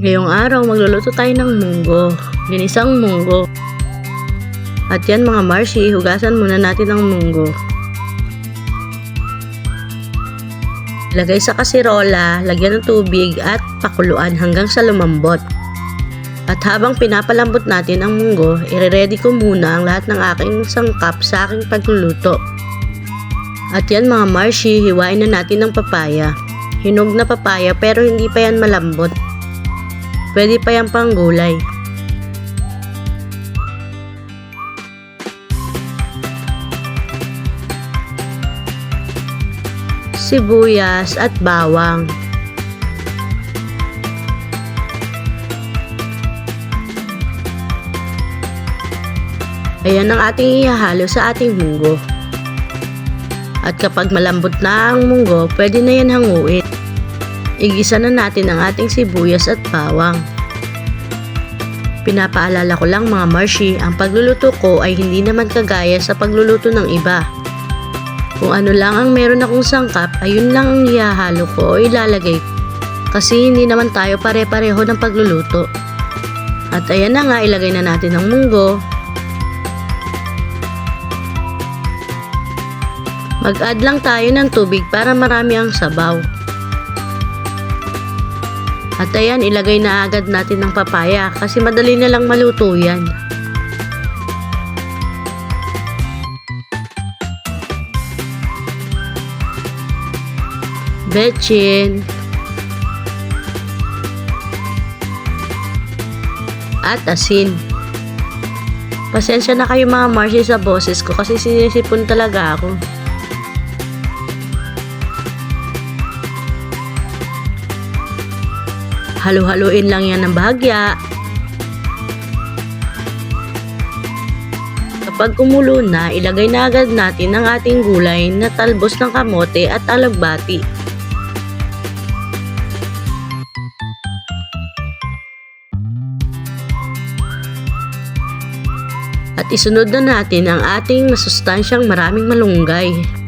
Ngayong araw, magluluto tayo ng munggo. Ginisang munggo. At yan mga Marcy, hugasan muna natin ang munggo. Lagay sa kasirola, lagyan ng tubig at pakuluan hanggang sa lumambot. At habang pinapalambot natin ang munggo, ire-ready ko muna ang lahat ng aking sangkap sa aking pagluluto. At yan mga Marcy, hiwain na natin ng papaya. Hinog na papaya pero hindi pa yan malambot. Pwede pa yan pang gulay. Sibuyas at bawang. Ayan ang ating ihahalo sa ating munggo. At kapag malambot na ang munggo, pwede na yan hanguin. Igisa na natin ang ating sibuyas at bawang. Pinapaalala ko lang mga Marshi, ang pagluluto ko ay hindi naman kagaya sa pagluluto ng iba. Kung ano lang ang meron akong sangkap, ayun lang ang ihahalo ko o ilalagay ko. Kasi hindi naman tayo pare-pareho ng pagluluto. At ayan na nga, ilagay na natin ang munggo. Mag-add lang tayo ng tubig para marami ang sabaw. At ayan, ilagay na agad natin ng papaya kasi madali na lang maluto yan. Betchin. At asin. Pasensya na kayo mga Marcy sa boses ko kasi sinisipon talaga ako. Halo-haloin lang yan ng bahagya. Kapag kumulo na, ilagay na agad natin ang ating gulay na talbos ng kamote at alagbati. At isunod na natin ang ating masustansyang maraming malunggay.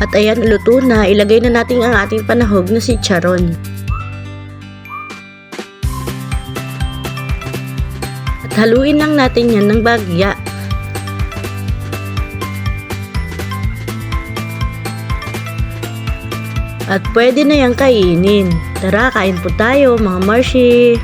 At ayan, luto na. Ilagay na natin ang ating panahog na si Charon. At haluin lang natin yan ng bagya. At pwede na yung kainin. Tara, kain po tayo mga Marshi.